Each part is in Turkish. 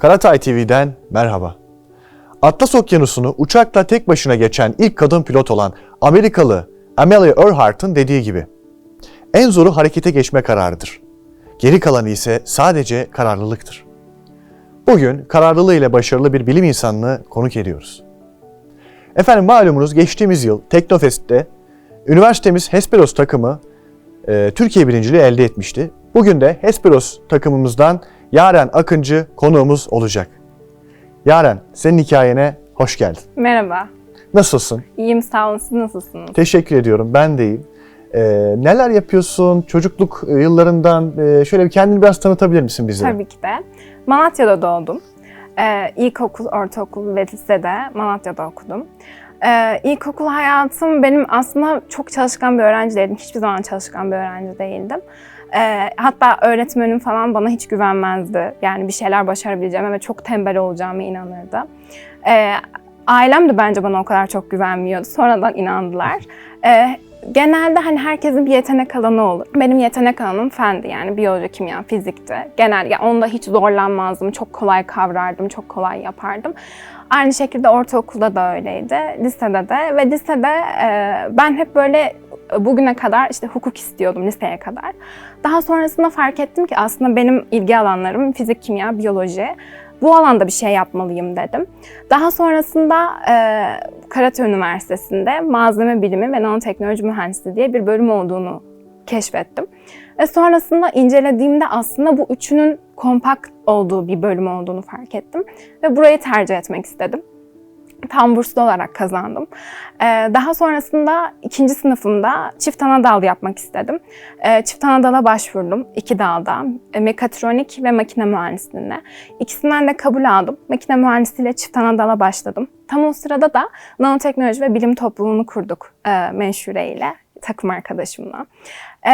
Karatay TV'den merhaba. Atlas Okyanusu'nu uçakla tek başına geçen ilk kadın pilot olan Amerikalı Amelia Earhart'ın dediği gibi en zoru harekete geçme kararıdır. Geri kalanı ise sadece kararlılıktır. Bugün kararlılığı ile başarılı bir bilim insanını konuk ediyoruz. Efendim malumunuz geçtiğimiz yıl Teknofest'te üniversitemiz Hesperos takımı e, Türkiye birinciliği elde etmişti. Bugün de Hesperos takımımızdan Yaren Akıncı konuğumuz olacak. Yaren, senin hikayene hoş geldin. Merhaba. Nasılsın? İyiyim sağ olun. Siz nasılsınız? Teşekkür ediyorum, ben de iyiyim. E, neler yapıyorsun? Çocukluk yıllarından e, şöyle bir kendini biraz tanıtabilir misin bize? Tabii ki de. Malatya'da doğdum. Ee, ilkokul, ortaokul ve lisede Malatya'da okudum. Ee, ilkokul hayatım benim aslında çok çalışkan bir öğrenci değildim. Hiçbir zaman çalışkan bir öğrenci değildim. Ee, hatta öğretmenim falan bana hiç güvenmezdi. Yani bir şeyler başarabileceğime ve çok tembel olacağıma inanırdı. Ee, ailem de bence bana o kadar çok güvenmiyordu. Sonradan inandılar. Ee, genelde hani herkesin bir yetenek alanı olur. Benim yetenek alanım fendi yani biyoloji, kimya, fizikti. Genel yani onda hiç zorlanmazdım. Çok kolay kavrardım, çok kolay yapardım. Aynı şekilde ortaokulda da öyleydi, lisede de ve lisede e, ben hep böyle bugüne kadar işte hukuk istiyordum liseye kadar. Daha sonrasında fark ettim ki aslında benim ilgi alanlarım fizik, kimya, biyoloji. Bu alanda bir şey yapmalıyım dedim. Daha sonrasında e, Karate Üniversitesi'nde malzeme bilimi ve nanoteknoloji mühendisliği diye bir bölüm olduğunu keşfettim. Ve sonrasında incelediğimde aslında bu üçünün kompakt olduğu bir bölüm olduğunu fark ettim. Ve burayı tercih etmek istedim. Tam burslu olarak kazandım. Ee, daha sonrasında ikinci sınıfımda çift ana dal yapmak istedim. Ee, çift ana dala başvurdum iki dalda. E, mekatronik ve makine mühendisliğine. İkisinden de kabul aldım. Makine mühendisliğiyle çift ana dala başladım. Tam o sırada da nanoteknoloji ve bilim topluluğunu kurduk e, Menşure ile takım arkadaşımla. Ee,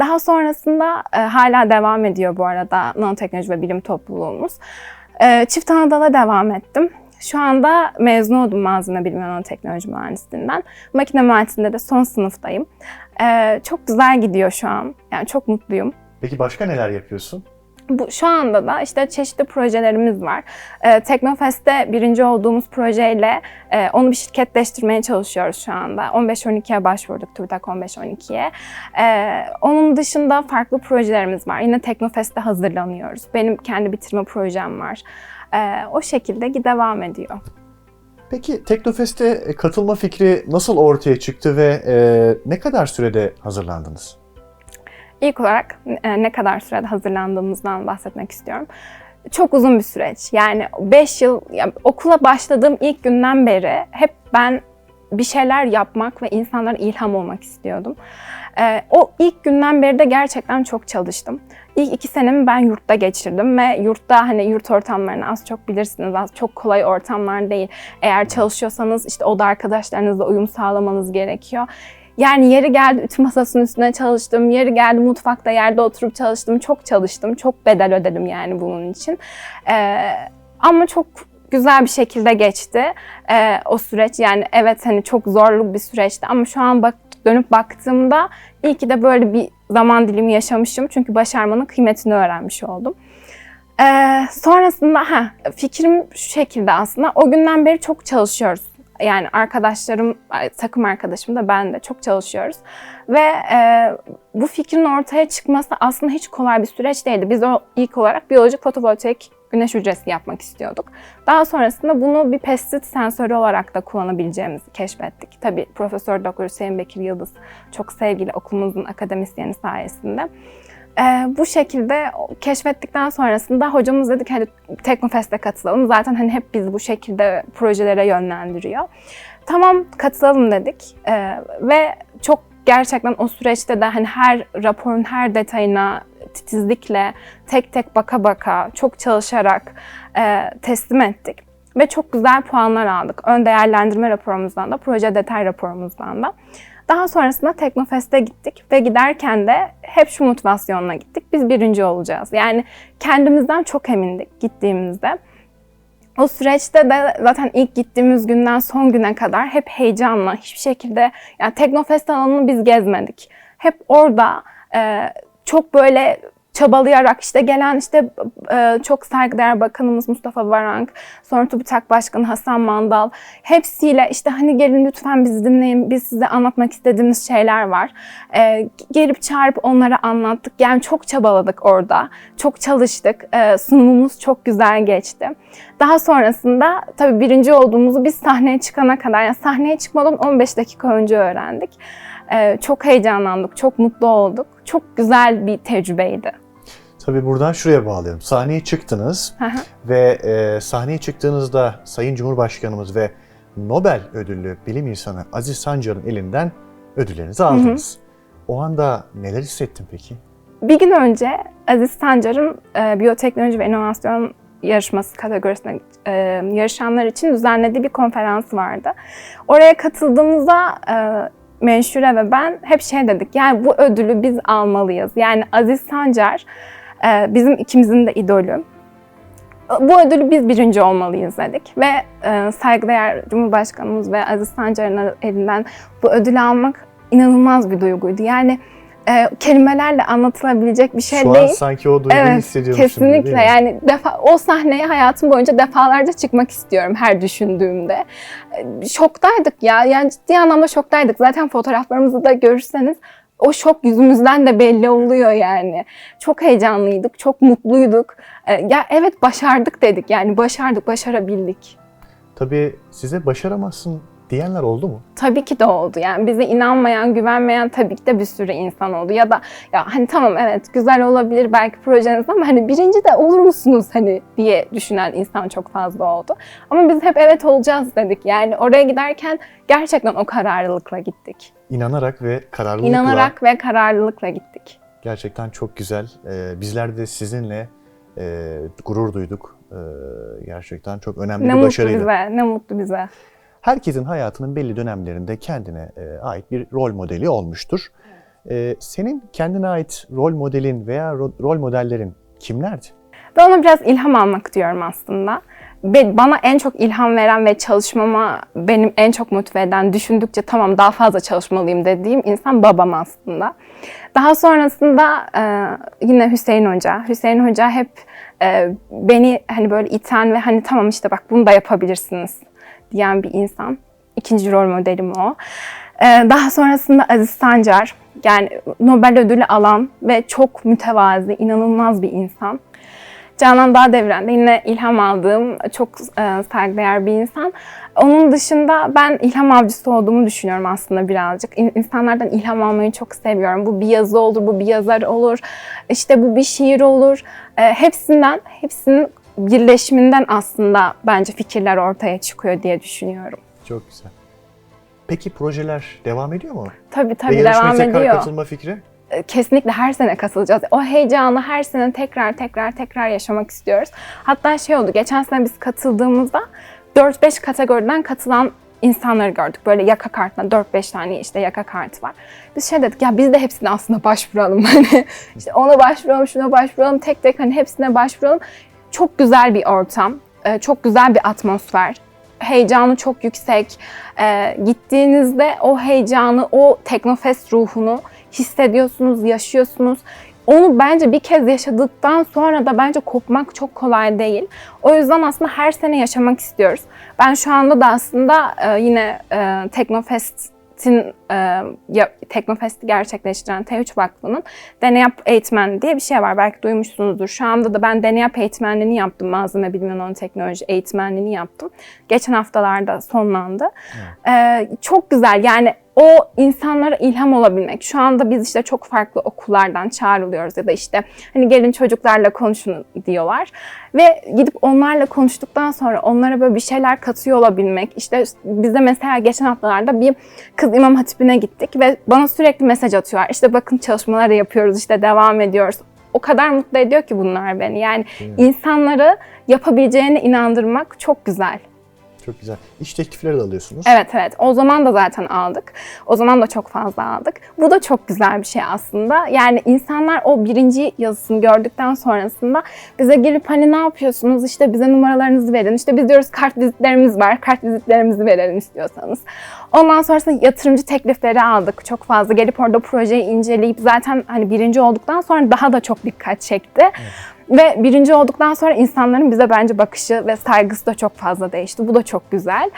daha sonrasında e, hala devam ediyor bu arada nanoteknoloji ve bilim topluluğumuz. Ee, çift anadala devam ettim. Şu anda mezun oldum malzeme bilimi ve nanoteknoloji mühendisliğinden. Makine mühendisliğinde de son sınıftayım. Ee, çok güzel gidiyor şu an. Yani çok mutluyum. Peki başka neler yapıyorsun? Bu, şu anda da işte çeşitli projelerimiz var. Ee, Teknofest'te birinci olduğumuz projeyle e, onu bir şirketleştirmeye çalışıyoruz şu anda. 15-12'ye başvurduk, TÜBİTAK 15-12'ye. Ee, onun dışında farklı projelerimiz var. Yine Teknofest'te hazırlanıyoruz. Benim kendi bitirme projem var. Ee, o şekilde devam ediyor. Peki Teknofest'e katılma fikri nasıl ortaya çıktı ve e, ne kadar sürede hazırlandınız? İlk olarak e, ne kadar sürede hazırlandığımızdan bahsetmek istiyorum. Çok uzun bir süreç. Yani 5 yıl yani okula başladığım ilk günden beri hep ben bir şeyler yapmak ve insanlara ilham olmak istiyordum. Ee, o ilk günden beri de gerçekten çok çalıştım. İlk iki senemi ben yurtta geçirdim ve yurtta hani yurt ortamlarını az çok bilirsiniz. Az çok kolay ortamlar değil. Eğer çalışıyorsanız işte oda arkadaşlarınızla uyum sağlamanız gerekiyor. Yani yeri geldi ütü masasının üstüne çalıştım, yeri geldi mutfakta yerde oturup çalıştım, çok çalıştım, çok bedel ödedim yani bunun için. Ee, ama çok güzel bir şekilde geçti ee, o süreç. Yani evet hani çok zorlu bir süreçti ama şu an bak dönüp baktığımda iyi ki de böyle bir zaman dilimi yaşamışım. Çünkü başarmanın kıymetini öğrenmiş oldum. Ee, sonrasında ha, fikrim şu şekilde aslında. O günden beri çok çalışıyoruz. Yani arkadaşlarım, takım arkadaşım da ben de çok çalışıyoruz. Ve e, bu fikrin ortaya çıkması aslında hiç kolay bir süreç değildi. Biz o ilk olarak biyolojik fotovoltaik güneş hücresi yapmak istiyorduk. Daha sonrasında bunu bir pestisit sensörü olarak da kullanabileceğimizi keşfettik. Tabii Profesör Doktor Hüseyin Bekir Yıldız çok sevgili okulumuzun akademisyeni sayesinde. Ee, bu şekilde keşfettikten sonrasında hocamız dedi ki hadi Teknofest'e katılalım. Zaten hani hep biz bu şekilde projelere yönlendiriyor. Tamam katılalım dedik ee, ve çok gerçekten o süreçte de hani her raporun her detayına titizlikle tek tek baka baka çok çalışarak e, teslim ettik ve çok güzel puanlar aldık. Ön değerlendirme raporumuzdan da, proje detay raporumuzdan da. Daha sonrasında Teknofest'e gittik ve giderken de hep şu motivasyonla gittik. Biz birinci olacağız. Yani kendimizden çok emindik gittiğimizde. O süreçte de zaten ilk gittiğimiz günden son güne kadar hep heyecanla hiçbir şekilde yani Teknofest alanını biz gezmedik. Hep orada e, çok böyle çabalayarak işte gelen işte e, çok saygıdeğer bakanımız Mustafa Varank, sonra TÜBİTAK Başkanı Hasan Mandal hepsiyle işte hani gelin lütfen bizi dinleyin biz size anlatmak istediğimiz şeyler var. E, gelip çağırıp onlara anlattık. Yani çok çabaladık orada. Çok çalıştık. E, sunumumuz çok güzel geçti. Daha sonrasında tabii birinci olduğumuzu biz sahneye çıkana kadar yani sahneye çıkmadan 15 dakika önce öğrendik. E, çok heyecanlandık, çok mutlu olduk. Çok güzel bir tecrübeydi. Tabii buradan şuraya bağlayalım. Sahneye çıktınız ve e, sahneye çıktığınızda Sayın Cumhurbaşkanımız ve Nobel ödüllü bilim insanı Aziz Sancar'ın elinden ödüllerinizi aldınız. O anda neler hissettin peki? Bir gün önce Aziz Sancar'ın e, biyoteknoloji ve inovasyon yarışması kategorisine e, yarışanlar için düzenlediği bir konferansı vardı. Oraya katıldığımızda e, Menşure ve ben hep şey dedik, yani bu ödülü biz almalıyız. Yani Aziz Sancar e, bizim ikimizin de idolü. Bu ödülü biz birinci olmalıyız dedik ve e, saygıdeğer Cumhurbaşkanımız ve Aziz Sancar'ın elinden bu ödülü almak inanılmaz bir duyguydu. Yani e, kelimelerle anlatılabilecek bir şey Şu an değil. sanki o duyguyu Evet, hissediyormuşum. gibi, kesinlikle. mi? Yani defa, o sahneye hayatım boyunca defalarca çıkmak istiyorum her düşündüğümde. E, Şoktaydık ya. Yani ciddi anlamda şoktaydık. Zaten fotoğraflarımızı da görürseniz o şok yüzümüzden de belli oluyor yani. Çok heyecanlıydık, çok mutluyduk. E, Ya evet başardık dedik. Yani başardık, başarabildik. Tabii size başaramazsın diyenler oldu mu? Tabii ki de oldu. Yani bize inanmayan, güvenmeyen tabii ki de bir sürü insan oldu. Ya da ya hani tamam evet güzel olabilir belki projeniz ama hani birinci de olur musunuz hani diye düşünen insan çok fazla oldu. Ama biz hep evet olacağız dedik. Yani oraya giderken gerçekten o kararlılıkla gittik. İnanarak ve kararlılıkla İnanarak ve kararlılıkla gittik. gerçekten çok güzel. Ee, bizler de sizinle e, gurur duyduk. Ee, gerçekten çok önemli Ne bir mutlu başarıydı. bize, ne mutlu bize. Herkesin hayatının belli dönemlerinde kendine e, ait bir rol modeli olmuştur. Ee, senin kendine ait rol modelin veya ro- rol modellerin kimlerdi? Ben ona biraz ilham almak diyorum aslında. Bana en çok ilham veren ve çalışmama benim en çok motive eden, düşündükçe tamam daha fazla çalışmalıyım dediğim insan babam aslında. Daha sonrasında e, yine Hüseyin Hoca. Hüseyin Hoca hep e, beni hani böyle iten ve hani tamam işte bak bunu da yapabilirsiniz diyen bir insan. İkinci rol modelim o. E, daha sonrasında Aziz Sancar. Yani Nobel ödülü alan ve çok mütevazi, inanılmaz bir insan. Canan Dağdevren de yine ilham aldığım çok e, saygıdeğer bir insan. Onun dışında ben ilham avcısı olduğumu düşünüyorum aslında birazcık. İn- İnsanlardan ilham almayı çok seviyorum. Bu bir yazı olur, bu bir yazar olur, işte bu bir şiir olur. E, hepsinden, hepsinin birleşiminden aslında bence fikirler ortaya çıkıyor diye düşünüyorum. Çok güzel. Peki projeler devam ediyor mu? Tabii tabii devam ediyor. katılma fikri? E, kesinlikle her sene katılacağız. O heyecanı her sene tekrar tekrar tekrar yaşamak istiyoruz. Hatta şey oldu, geçen sene biz katıldığımızda 4-5 kategoriden katılan insanları gördük. Böyle yaka kartına 4-5 tane işte yaka kartı var. Biz şey dedik ya biz de hepsine aslında başvuralım. Hani işte ona başvuralım, şuna başvuralım, tek tek hani hepsine başvuralım. Çok güzel bir ortam, e, çok güzel bir atmosfer. Heyecanı çok yüksek. E, gittiğinizde o heyecanı, o Teknofest ruhunu hissediyorsunuz, yaşıyorsunuz. Onu bence bir kez yaşadıktan sonra da bence kopmak çok kolay değil. O yüzden aslında her sene yaşamak istiyoruz. Ben şu anda da aslında e, yine Teknofest'in e, ya- Teknofest'i gerçekleştiren T3 Vakfı'nın Deneyap Eğitmen diye bir şey var. Belki duymuşsunuzdur. Şu anda da ben Deneyap Eğitmenliğini yaptım. Malzeme Bilimi ve Nanoteknoloji Eğitmenliğini yaptım. Geçen haftalarda sonlandı. E, çok güzel yani o insanlara ilham olabilmek. Şu anda biz işte çok farklı okullardan çağrılıyoruz ya da işte hani gelin çocuklarla konuşun diyorlar. Ve gidip onlarla konuştuktan sonra onlara böyle bir şeyler katıyor olabilmek. İşte bize mesela geçen haftalarda bir kız İmam Hatibi'ne gittik ve bana sürekli mesaj atıyorlar. İşte bakın çalışmaları yapıyoruz, işte devam ediyoruz. O kadar mutlu ediyor ki bunlar beni. Yani mi? insanları yapabileceğine inandırmak çok güzel. Çok güzel. İş teklifleri de alıyorsunuz. Evet evet. O zaman da zaten aldık. O zaman da çok fazla aldık. Bu da çok güzel bir şey aslında. Yani insanlar o birinci yazısını gördükten sonrasında bize gelip hani ne yapıyorsunuz? İşte bize numaralarınızı verin. İşte biz diyoruz kart vizitlerimiz var. Kart vizitlerimizi verelim istiyorsanız. Ondan sonrasında yatırımcı teklifleri aldık. Çok fazla gelip orada projeyi inceleyip zaten hani birinci olduktan sonra daha da çok dikkat çekti. Ve birinci olduktan sonra insanların bize bence bakışı ve saygısı da çok fazla değişti. Bu da çok güzel.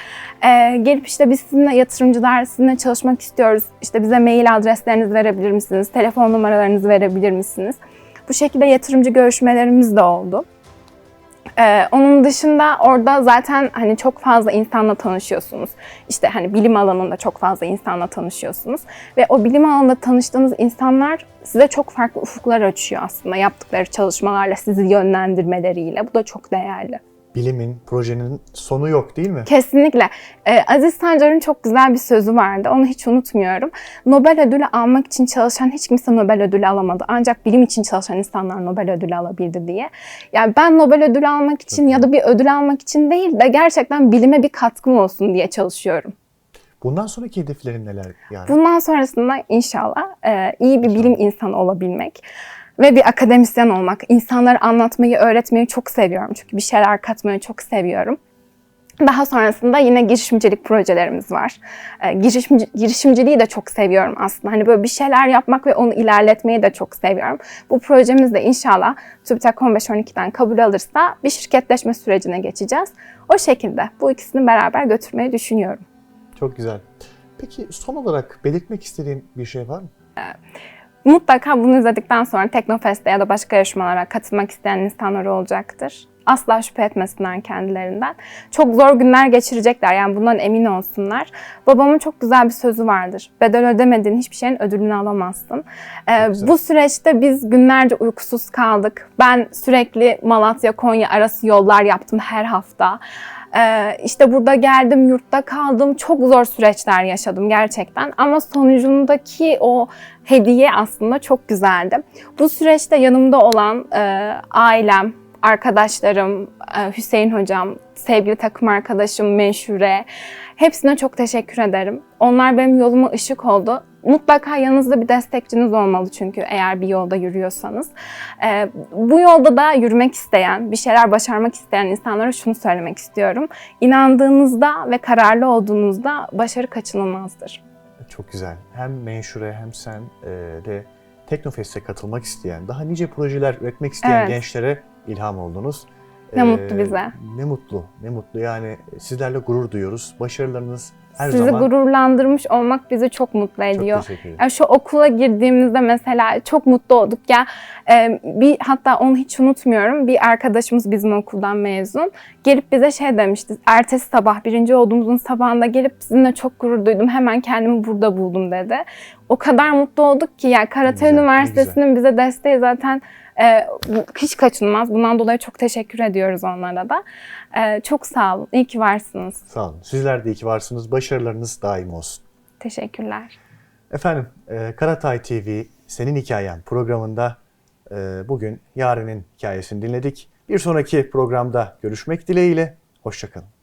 Ee, gelip işte biz sizinle yatırımcılar sizinle çalışmak istiyoruz. İşte bize mail adreslerinizi verebilir misiniz? Telefon numaralarınızı verebilir misiniz? Bu şekilde yatırımcı görüşmelerimiz de oldu. Ee, onun dışında orada zaten hani çok fazla insanla tanışıyorsunuz. İşte hani bilim alanında çok fazla insanla tanışıyorsunuz. Ve o bilim alanında tanıştığınız insanlar size çok farklı ufuklar açıyor aslında yaptıkları çalışmalarla, sizi yönlendirmeleriyle. Bu da çok değerli. Bilimin, projenin sonu yok değil mi? Kesinlikle. Ee, Aziz Sancar'ın çok güzel bir sözü vardı. Onu hiç unutmuyorum. Nobel ödülü almak için çalışan hiç kimse Nobel ödülü alamadı. Ancak bilim için çalışan insanlar Nobel ödülü alabildi diye. Yani ben Nobel ödülü almak için ya da bir ödül almak için değil de gerçekten bilime bir katkım olsun diye çalışıyorum. Bundan sonraki hedeflerin neler yani? Bundan sonrasında inşallah e, iyi bir bilim insanı olabilmek ve bir akademisyen olmak. İnsanlara anlatmayı, öğretmeyi çok seviyorum. Çünkü bir şeyler katmayı çok seviyorum. Daha sonrasında yine girişimcilik projelerimiz var. E, girişimci, girişimciliği de çok seviyorum aslında. Hani böyle bir şeyler yapmak ve onu ilerletmeyi de çok seviyorum. Bu projemiz de inşallah TÜBİTAK 15-12'den kabul alırsa bir şirketleşme sürecine geçeceğiz. O şekilde bu ikisini beraber götürmeyi düşünüyorum. Çok güzel. Peki son olarak belirtmek istediğin bir şey var mı? Mutlaka bunu izledikten sonra Teknofest'e ya da başka yarışmalara katılmak isteyen insanlar olacaktır. Asla şüphe etmesinler kendilerinden. Çok zor günler geçirecekler yani bundan emin olsunlar. Babamın çok güzel bir sözü vardır. Bedel ödemediğin hiçbir şeyin ödülünü alamazsın. Ee, bu süreçte biz günlerce uykusuz kaldık. Ben sürekli Malatya-Konya arası yollar yaptım her hafta. Ee, işte burada geldim, yurtta kaldım. Çok zor süreçler yaşadım gerçekten. Ama sonucundaki o hediye aslında çok güzeldi. Bu süreçte yanımda olan e, ailem, arkadaşlarım, e, Hüseyin hocam, sevgili takım arkadaşım Menşure, hepsine çok teşekkür ederim. Onlar benim yoluma ışık oldu. Mutlaka yanınızda bir destekçiniz olmalı çünkü eğer bir yolda yürüyorsanız. Ee, bu yolda da yürümek isteyen, bir şeyler başarmak isteyen insanlara şunu söylemek istiyorum. İnandığınızda ve kararlı olduğunuzda başarı kaçınılmazdır. Çok güzel. Hem Menşure hem sen e, de Teknofest'e katılmak isteyen, daha nice projeler üretmek isteyen Evet. gençlere ilham oldunuz. Ne mutlu bize. Ne mutlu, ne mutlu. Yani sizlerle gurur duyuyoruz. Başarılarınız her Sizi zaman gururlandırmış olmak bizi çok mutlu çok ediyor. teşekkür ederim. Ya şu okula girdiğimizde mesela çok mutlu olduk ya. e, bir hatta onu hiç unutmuyorum. Bir arkadaşımız bizim okuldan mezun. Gelip bize şey demişti. Ertesi sabah birinci olduğumuzun sabahında gelip sizinle çok gurur duydum. Hemen kendimi burada buldum dedi. O kadar mutlu olduk ki ya Karate güzel, Üniversitesi'nin bize desteği zaten e, hiç kaçınılmaz. Bundan dolayı çok teşekkür ediyoruz onlara da. E, çok sağ olun. İyi ki varsınız. Sağ olun. Sizler de iyi ki varsınız. Başarılarınız daim olsun. Teşekkürler. Efendim, e, Karatay TV Senin Hikayen programında e, bugün Yaren'in hikayesini dinledik. Bir sonraki programda görüşmek dileğiyle. Hoşçakalın.